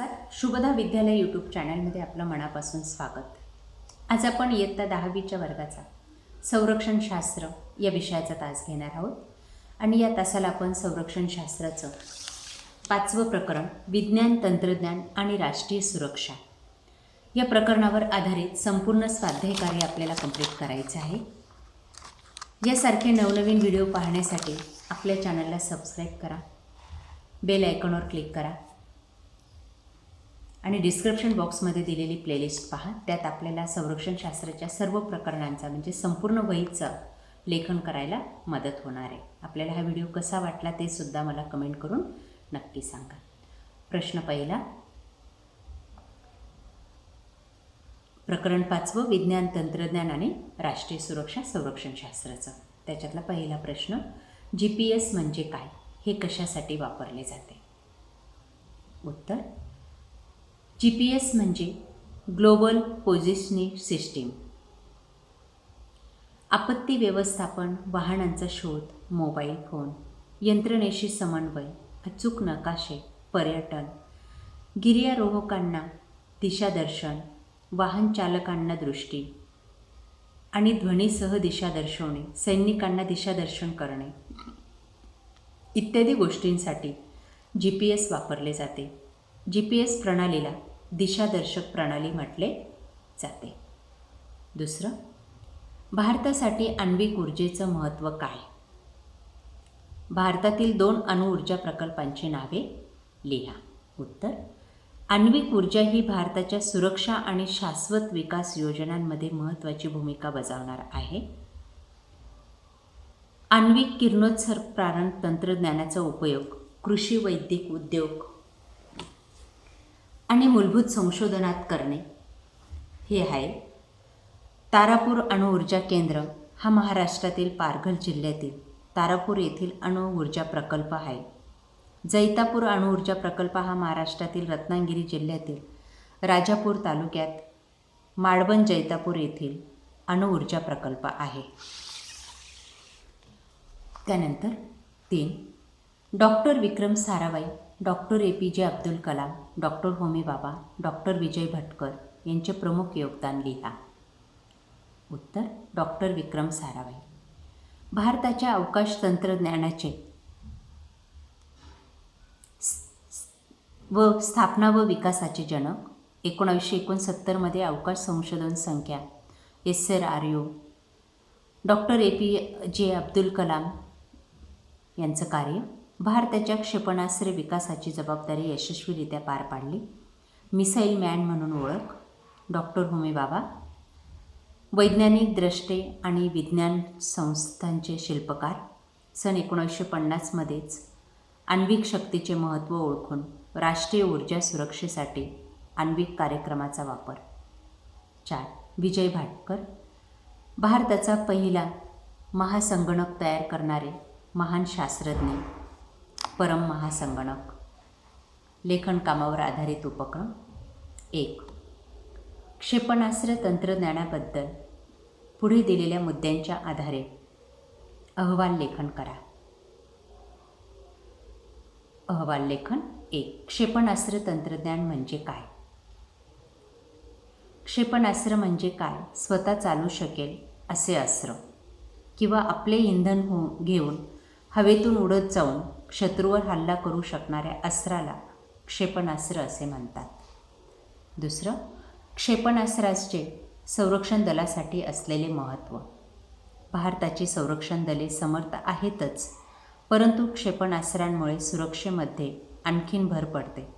नमस्कार. शुभदा विद्यालय यूट्यूब चॅनलमध्ये आपलं मनापासून स्वागत. आज आपण इयत्ता दहावीच्या वर्गाचा संरक्षणशास्त्र या विषयाचा तास घेणार आहोत. आणि या तासाला आपण संरक्षणशास्त्राचं पाचवं प्रकरण विज्ञान तंत्रज्ञान आणि राष्ट्रीय सुरक्षा या प्रकरणावर आधारित संपूर्ण स्वाध्याय कार्य आपल्याला कंप्लीट करायचं आहे. यासारखे नवनवीन व्हिडिओ पाहण्यासाठी आपल्या चॅनलला सबस्क्राईब करा. बेल आयकॉनवर क्लिक करा. आणि डिस्क्रिप्शन बॉक्समध्ये दिलेली प्लेलिस्ट पहा. त्यात आपल्याला संरक्षणशास्त्राच्या सर्व प्रकरणांचा म्हणजे संपूर्ण वहीचं लेखन करायला मदत होणार आहे. आपल्याला हा व्हिडिओ कसा वाटला ते सुद्धा मला कमेंट करून नक्की सांगा. प्रश्न पहिला. प्रकरण पाचवं विज्ञान तंत्रज्ञान आणि राष्ट्रीय सुरक्षा संरक्षणशास्त्राचं. त्याच्यातला पहिला प्रश्न जी पी एस म्हणजे काय? हे कशासाठी वापरले जाते? उत्तर जी पी एस म्हणजे ग्लोबल पोझिशनिंग सिस्टीम आपत्ती व्यवस्थापन वाहनांचा शोध मोबाईल फोन यंत्रणेशी समन्वय अचूक नकाशे पर्यटन गिर्यारोहकांना दिशादर्शन वाहन चालकांना दृष्टी आणि ध्वनीसह दिशा दर्शवणे सैनिकांना दिशादर्शन करणे. इत्यादी गोष्टींसाठी जी पी एस वापरले जाते. जी पी एस प्रणालीला दिशादर्शक प्रणाली म्हटले जाते. दुसरं भारतासाठी आण्विक ऊर्जेचं महत्त्व काय? भारतातील दोन अणुऊर्जा प्रकल्पांची नावे लिहा. उत्तर आण्विक ऊर्जा ही भारताच्या सुरक्षा आणि शाश्वत विकास योजनांमध्ये महत्त्वाची भूमिका बजावणार आहे. आण्विक किरणोत्सर्ग प्रारण तंत्रज्ञानाचा उपयोग कृषी वैद्यक उद्योग आणि मूलभूत संशोधनात करणे. हे आहे तारापूर अणुऊर्जा केंद्र हा महाराष्ट्रातील पारघर जिल्ह्यातील तारापूर येथील अणुऊर्जा प्रकल्प आहे. जैतापूर अणुऊर्जा प्रकल्प हा महाराष्ट्रातील रत्नागिरी जिल्ह्यातील राजापूर तालुक्यात माडबन जैतापूर येथील अणुऊर्जा प्रकल्प आहे. त्यानंतर तीन. Doctor Vikram Sarabhai doctor A P J Abdul Kalam doctor Homi बाबा डॉक्टर विजय भटकर यांचे प्रमुख योगदान लिहा. उत्तर डॉक्टर विक्रम साराभाई. भारताच्या अवकाश तंत्रज्ञानाचे व स्थापना व विकासाचे जनक एकोणावीसशे एकोणसत्तरमध्ये अवकाश संशोधन संख्या S R R U doctor A P J Abdul Kalam यांचं कार्य भारताच्या क्षेपणास्त्र विकासाची जबाबदारी यशस्वीरित्या पार पाडली. मिसाईल मॅन म्हणून ओळख. डॉक्टर होमी बाबा. वैज्ञानिक द्रष्टे आणि विज्ञान संस्थांचे शिल्पकार. सन एकोणीसशे पन्नासमध्येच आण्विक शक्तीचे महत्त्व ओळखून राष्ट्रीय ऊर्जा सुरक्षेसाठी आण्विक कार्यक्रमाचा वापर. चार. विजय भाटकर. भारताचा पहिला महासंगणक तयार करणारे महान शास्त्रज्ञ. परम महासंगणक. लेखन कामावर आधारित उपक्रम एक. क्षेपणास्त्र तंत्रज्ञानाबद्दल पुढे दिलेल्या मुद्द्यांच्या आधारे अहवाल लेखन करा. अहवाल लेखन एक. क्षेपणास्त्र तंत्रज्ञान म्हणजे काय? क्षेपणास्त्र म्हणजे काय? स्वतः चालू शकेल असे अस्त्र किंवा आपले इंधन हो घेऊन हवेतून उडत जाऊन शत्रूवर हल्ला करू शकणाऱ्या अस्त्राला क्षेपणास्त्र असे म्हणतात. दुसरं क्षेपणास्त्राचे संरक्षण दलासाठी असलेले महत्त्व भारताची संरक्षण दले समर्थ आहेतच परंतु क्षेपणास्त्रांमुळे सुरक्षेमध्ये आणखीन भर पडते.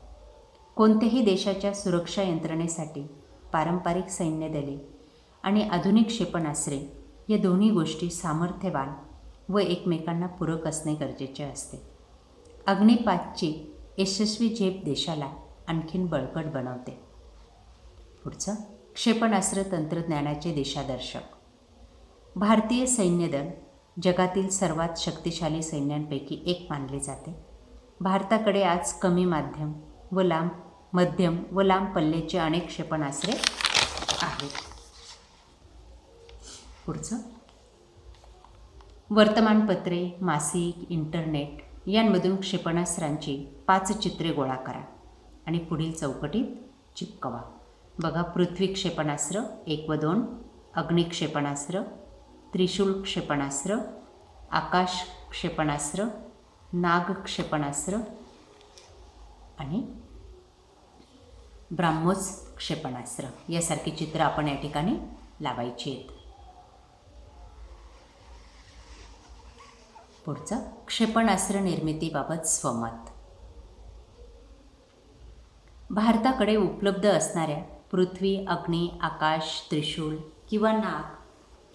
कोणत्याही देशाच्या सुरक्षा यंत्रणेसाठी पारंपरिक सैन्य दले आणि आधुनिक क्षेपणास्त्रे या दोन्ही गोष्टी सामर्थ्यवान व एकमेकांना पूरक असणे गरजेचे असते. अग्निपातची यशस्वी झेप देशाला आणखीन बळकट बनवते. पुढचं क्षेपणास्त्र तंत्रज्ञानाचे दिशादर्शक. भारतीय सैन्यदल जगातील सर्वात शक्तिशाली सैन्यांपैकी एक मानले जाते. भारताकडे आज कमी माध्यम व लांब मध्यम व लांब पल्ल्याचे अनेक क्षेपणास्त्रे आहेत. पुढचं वर्तमानपत्रे मासिक इंटरनेट यांमधून क्षेपणास्त्रांची पाच चित्रे गोळा करा आणि पुढील चौकटीत चिपकवा. बघा पृथ्वी क्षेपणास्त्र एक व दोन अग्नी क्षेपणास्त्र त्रिशूल क्षेपणास्त्र आकाश क्षेपणास्त्र नाग क्षेपणास्त्र आणि ब्राह्मोस क्षेपणास्त्र. यासारखी चित्र आपण या ठिकाणी लावायची आहेत. पुढचं क्षेपणास्त्र निर्मितीबाबत स्वमत. भारताकडे उपलब्ध असणाऱ्या पृथ्वी अग्नी आकाश त्रिशूल किंवा नाग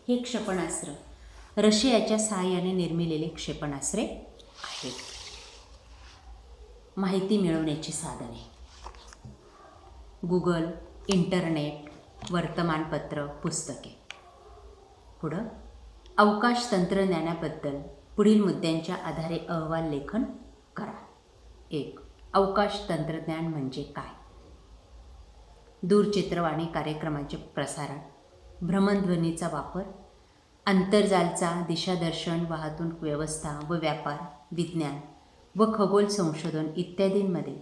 हे क्षेपणास्त्र रशियाच्या सहाय्याने निर्मिलेले क्षेपणास्त्रे आहेत. माहिती मिळवण्याची साधने. गुगल इंटरनेट वर्तमानपत्र पुस्तके. पुढं अवकाश तंत्रज्ञानाबद्दल पुढील मुद्द्यांच्या आधारे अहवाल लेखन करा. एक अवकाश तंत्रज्ञान म्हणजे काय? दूरचित्रवाणी कार्यक्रमाचे प्रसारण भ्रमणध्वनीचा वापर आंतरजालचा दिशादर्शन वाहतूक व्यवस्था व व्यापार विज्ञान व खगोल संशोधन इत्यादींमध्ये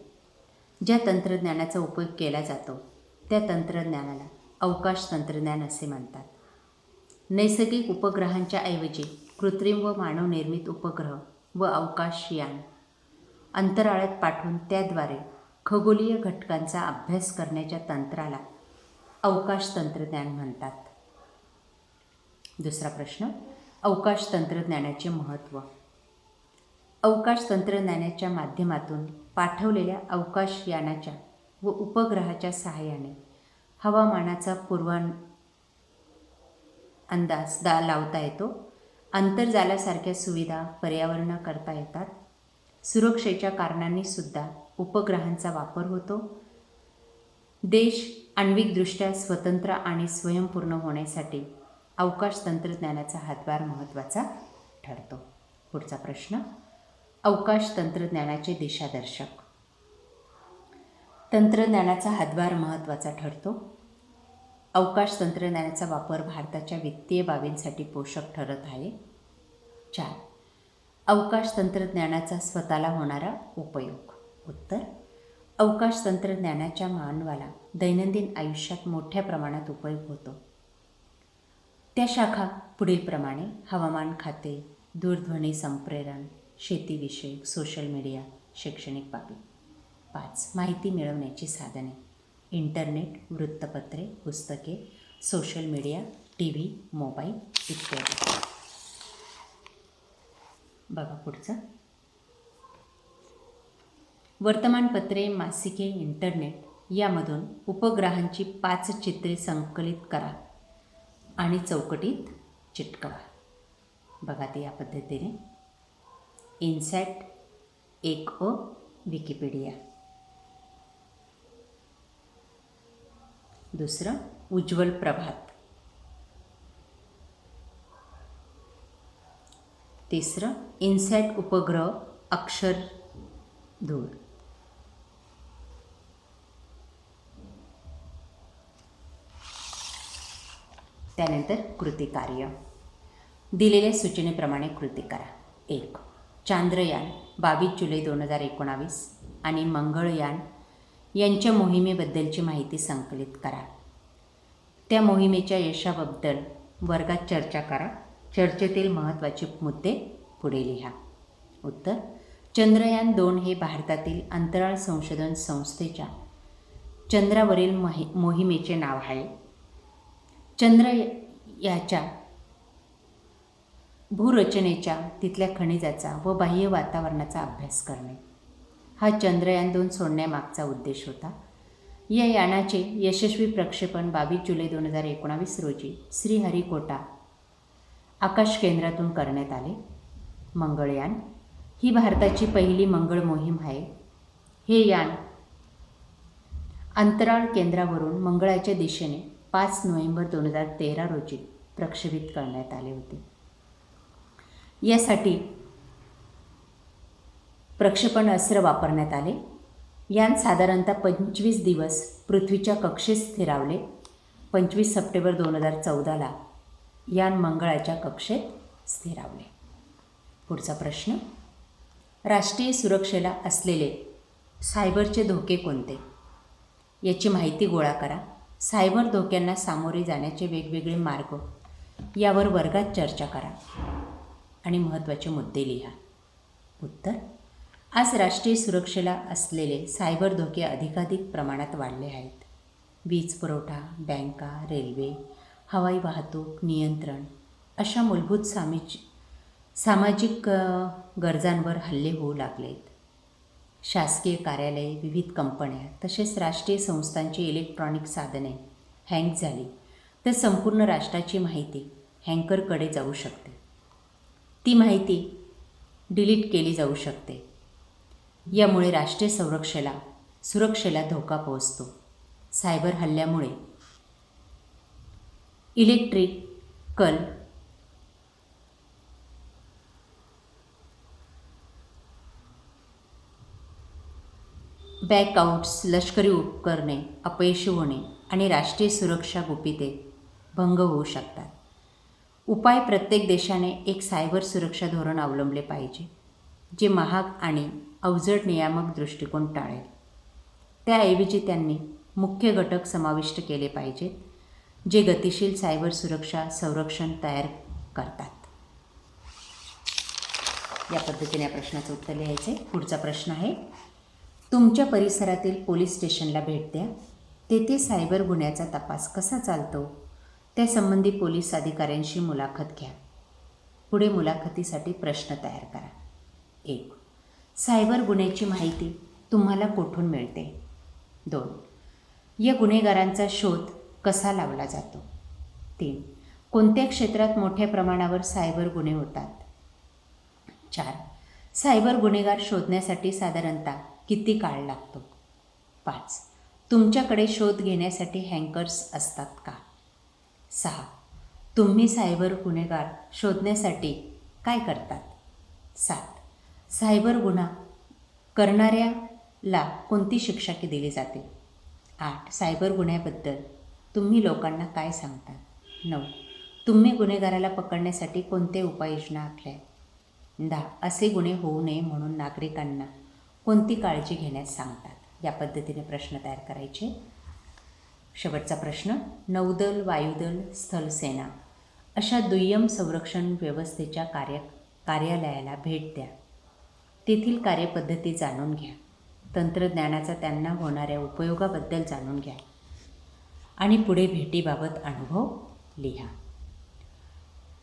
ज्या तंत्रज्ञानाचा उपयोग केला जातो त्या तंत्रज्ञानाला अवकाश तंत्रज्ञान असे म्हणतात. नैसर्गिक उपग्रहांच्या ऐवजी कृत्रिम व मानवनिर्मित उपग्रह व अवकाशयान अंतराळात पाठवून त्याद्वारे खगोलीय घटकांचा अभ्यास करण्याच्या तंत्राला अवकाश तंत्रज्ञान म्हणतात. दुसरा प्रश्न अवकाश तंत्रज्ञानाचे महत्त्व अवकाश तंत्रज्ञानाच्या माध्यमातून पाठवलेल्या अवकाशयानाच्या व उपग्रहाच्या सहाय्याने हवामानाचा पूर्वान अंदाज दा लावता येतो. आंतरजालासारख्या सुविधा पर्यावरणा करता येतात. सुरक्षेच्या कारणांनी सुद्धा उपग्रहांचा वापर होतो. देश आण्विकदृष्ट्या स्वतंत्र आणि स्वयंपूर्ण होण्यासाठी अवकाश तंत्रज्ञानाचा हातभार महत्त्वाचा ठरतो. पुढचा प्रश्न अवकाश तंत्रज्ञानाचे दिशादर्शक. तंत्रज्ञानाचा हातभार महत्त्वाचा ठरतो. अवकाश तंत्रज्ञानाचा वापर भारताच्या वित्तीय बाबींसाठी पोषक ठरत आहे. चार. अवकाश तंत्रज्ञानाचा स्वतःला होणारा उपयोग. उत्तर. अवकाश तंत्रज्ञानाच्या मानवाला दैनंदिन आयुष्यात मोठ्या प्रमाणात उपयोग होतो. त्या शाखा पुढीलप्रमाणे हवामान खाते दूरध्वनी संप्रेरण शेतीविषयक सोशल मीडिया शैक्षणिक बाबी. पाच. माहिती मिळवण्याची साधने. इंटरनेट वृत्तपत्रे पुस्तके social media T V mobile इत्यादी बघा पुढचं वर्तमानपत्रे मासिके इंटरनेट यामधून उपग्रहांची पाच चित्रे संकलित करा आणि चौकटीत चिटकवा बघा ते या पद्धतीने इन्सॅट एक ओ विकिपीडिया दुसरं उज्ज्वल प्रभात. तिसरं इन्सॅट उपग्रह अक्षर धूळ. त्यानंतर कृती कार्य. दिलेल्या सूचनेप्रमाणे कृती करा. एक चांद्रयान बावीस जुलै दोन हजार एकोणावीस आणि मंगळयान यांच्या मोहिमेबद्दलची माहिती संकलित करा. त्या मोहिमेच्या यशाबद्दल वर्गात चर्चा करा. चर्चेतील महत्त्वाचे मुद्दे पुढे लिहा. उत्तर चंद्रयान दोन हे भारतातील अंतराळ संशोधन संस्थेच्या चंद्रावरील मोहि मोहिमेचे नाव आहे. चंद्र याच्या भूरचनेच्या तिथल्या खनिजाचा व बाह्य वातावरणाचा अभ्यास करणे. हा चंद्रयान दोन सोडण्यामागचा उद्देश होता. या यानाचे यशस्वी प्रक्षेपण बावीस जुलै दोन हजार एकोणावीस रोजी श्रीहरिकोटा आकाश केंद्रातून करण्यात आले. मंगळयान ही भारताची पहिली मंगळ मोहीम आहे. हे यान अंतराळ केंद्रावरून मंगळाच्या दिशेने पाच नोव्हेंबर दोन हजार तेरा रोजी प्रक्षेपित करण्यात आले होते. यासाठी प्रक्षेपण अस्त्र वापरण्यात आले. यान साधारणतः पंचवीस दिवस पृथ्वीच्या कक्षेत स्थिरावले. पंचवीस सप्टेंबर दोन हजार चौदाला यान मंगळाच्या कक्षेत स्थिरावले. पुढचा प्रश्न. राष्ट्रीय सुरक्षेला असलेले सायबरचे धोके कोणते? याची माहिती गोळा करा. सायबर धोक्यांना सामोरे जाण्याचे वेगवेगळे मार्ग. यावर वर्गात चर्चा करा. आणि महत्त्वाचे मुद्दे लिहा. उत्तर आज राष्ट्रीय सुरक्षेला असलेले सायबर धोके अधिकाधिक प्रमाणात वाढले आहेत. वीज पुरवठा बँका रेल्वे हवाई वाहतूक नियंत्रण अशा मूलभूत सामिज सामाजिक गरजांवर हल्ले होऊ लागलेत. शासकीय कार्यालये विविध कंपन्या तसेच राष्ट्रीय संस्थांची इलेक्ट्रॉनिक साधने हँग झाली तर संपूर्ण राष्ट्राची माहिती हँकरकडे जाऊ शकते. ती माहिती डिलीट केली जाऊ शकते. यामुळे राष्ट्रीय संरक्षेला सुरक्षेला धोका पोहोचतो. सायबर हल्ल्यामुळे. इलेक्ट्रिकल बॅकआउट्स लष्करी उपकरणे अपयशी होणे आणि राष्ट्रीय सुरक्षा गुपिते भंग होऊ शकतात. उपाय प्रत्येक देशाने एक सायबर सुरक्षा धोरण अवलंबले पाहिजे. जे महाग आणि अवजड नियामक दृष्टिकोन टाळेल. त्याऐवजी त्यांनी मुख्य घटक समाविष्ट केले पाहिजेत जे गतिशील सायबर सुरक्षा संरक्षण तयार करतात. या पद्धतीने या प्रश्नाचं उत्तर लिहायचं आहे पुढचा प्रश्न आहे तुमच्या परिसरातील पोलीस स्टेशनला भेट द्या. तेथे सायबर गुन्ह्याचा तपास कसा चालतो? त्यासंबंधी पोलीस अधिकाऱ्यांशी मुलाखत घ्या. पुढे मुलाखतीसाठी प्रश्न तयार करा. एक. सायबर गुन्ह्याची माहिती तुम्हाला कुठून मिळते? दोन. या गुन्हेगारांचा शोध कसा लावला जातो? तीन. कोणत्या क्षेत्रात मोठ्या प्रमाणावर सायबर गुन्हे होतात? चार. सायबर गुन्हेगार शोधण्यासाठी साधारणतः किती काळ लागतो? पाच. तुमच्याकडे शोध घेण्यासाठी हँकर्स असतात का? सहा. तुम्ही सायबर गुन्हेगार शोधण्यासाठी काय करतात? सात. सायबर गुन्हा करणाऱ्याला कोणती शिक्षा की दिली जाते? आठ सायबर गुन्ह्याबद्दल तुम्ही लोकांना काय सांगता? नऊ तुम्ही गुन्हेगाराला पकडण्यासाठी कोणते उपाययोजना आखल्या? दहा असे गुन्हे होऊ नये म्हणून नागरिकांना कोणती काळजी घेण्यास सांगतात? या पद्धतीने प्रश्न तयार करायचे. शेवटचा प्रश्न नौदल वायुदल स्थलसेना अशा दुय्यम संरक्षण व्यवस्थेच्या कार्य कार्यालयाला भेट द्या. तेथील कार्यपद्धती जाणून घ्या. तंत्रज्ञानाचा त्यांना होणाऱ्या उपयोगाबद्दल जाणून घ्या. आणि पुढे भेटीबाबत अनुभव लिहा.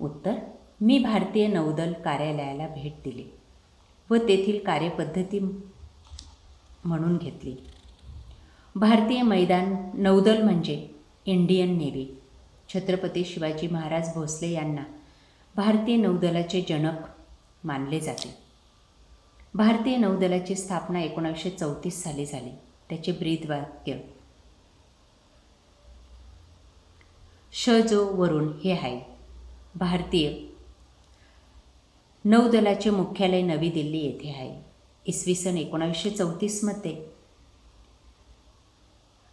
उत्तर मी भारतीय नौदल कार्यालयाला भेट दिली व तेथील कार्यपद्धती म्हणून घेतली. भारतीय मैदान नौदल म्हणजे इंडियन नेव्ही. छत्रपती शिवाजी महाराज भोसले यांना भारतीय नौदलाचे जनक मानले जाते. भारतीय नौदलाची स्थापना एकोणीसशे चौतीस साली झाली. त्याचे ब्रीदवाक्य श जो वरून हे आहे भारतीय नौदलाचे मुख्यालय नवी दिल्ली येथे आहे इसवी सन एकोणावीसशे चौतीसमध्ये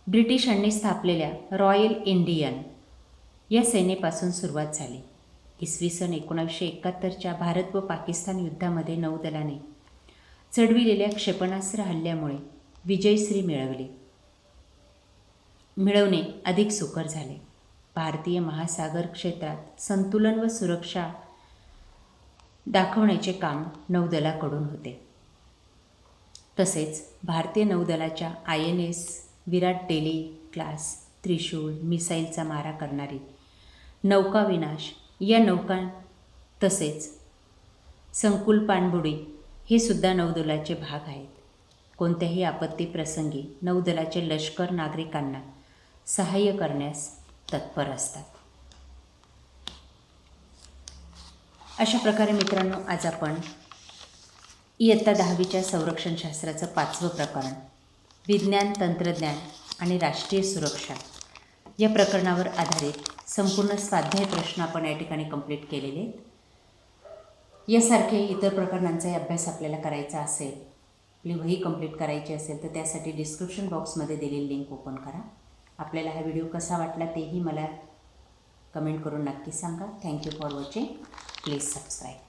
ब्रिटिशांनी स्थापलेल्या रॉयल इंडियन या सेनेपासून सुरुवात झाली. इसवी सन एकोणावीसशे एकाहत्तरच्या भारत व पाकिस्तान युद्धामध्ये नौदलाने चढविलेल्या क्षेपणास्त्र हल्ल्यामुळे विजयश्री मिळवली. मिळवणे अधिक सुकर झाले. भारतीय महासागर क्षेत्रात संतुलन व सुरक्षा दाखवण्याचे काम नौदलाकडून होते. तसेच भारतीय नौदलाच्या I N S Viraat Delhi class Trishul मिसाईलचा मारा करणारी नौका विनाश या नौका तसेच संकुल पाणबुडी हे सुद्धा नौदलाचे भाग आहेत. कोणत्याही आपत्ती प्रसंगी नौदलाचे लष्कर नागरिकांना सहाय्य करण्यास तत्पर असतात. अशा प्रकारे मित्रांनो आज आपण इयत्ता दहावीच्या संरक्षणशास्त्राचं पाचवं प्रकरण विज्ञान तंत्रज्ञान आणि राष्ट्रीय सुरक्षा या प्रकरणावर आधारित संपूर्ण स्वाध्याय प्रश्न आपण या ठिकाणी कंप्लीट केलेले आहेत. यासारखे इतर प्रकरणांचाही अभ्यास आपल्याला करायचा असेल आपली वही कंप्लीट करायची असेल तर त्यासाठी डिस्क्रिप्शन बॉक्समध्ये दिलेली लिंक ओपन करा. आपल्याला हा व्हिडिओ कसा वाटला तेही मला कमेंट करून नक्की सांगा. Thank you for watching please subscribe